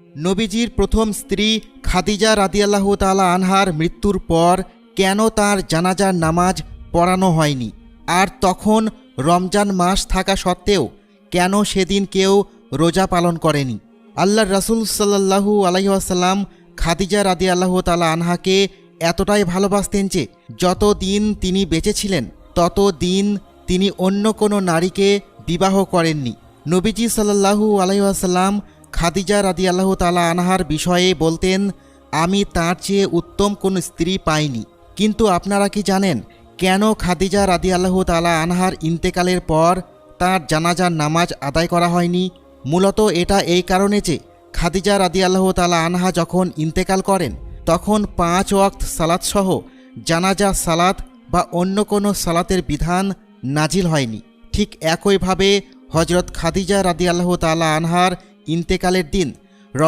নবীজির প্রথম স্ত্রী খাদিজা রাদিয়াল্লাহু তালা আনহার মৃত্যুর পর কেন তার জানাজার নামাজ পড়ানো হয়নি? আর তখন রমজান মাস থাকা সত্ত্বেও কেন সেদিন কেউ রোজা পালন করেনি? আল্লাহ রাসুল সাল্লাহু আলাইসাল্লাম খাদিজা রাদি আল্লাহ তালা আনহাকে এতটাই ভালোবাসতেন যে যত দিন তিনি বেঁচে ছিলেন তত দিন তিনি অন্য কোনো নারীকে বিবাহ করেননি। নবীজি সাল্লাহু আলাইসাল্লাম খাদিজা রাদি আল্লাহ তালা আনহার বিষয়ে বলতেন, আমি তার চেয়ে উত্তম কোনো স্ত্রী পাইনি। কিন্তু আপনারা কি জানেন কেন খাদিজা রাদি আল্লাহ তালা আনহার ইন্তেকালের পর তার জানাজার নামাজ আদায় করা হয়নি? মূলত এটা এই কারণে যে খাদিজা রাদি আল্লাহ তালা আনহা যখন ইন্তেকাল করেন, তখন পাঁচ ওয়াক্ত সালাত-সহ জানাজা, সালাত বা অন্য কোনো সালাতের বিধান নাজিল হয়নি। ঠিক একইভাবে হজরত খাদিজা রাদি আল্লাহ তালা আনহার ইন্তেকালের দিন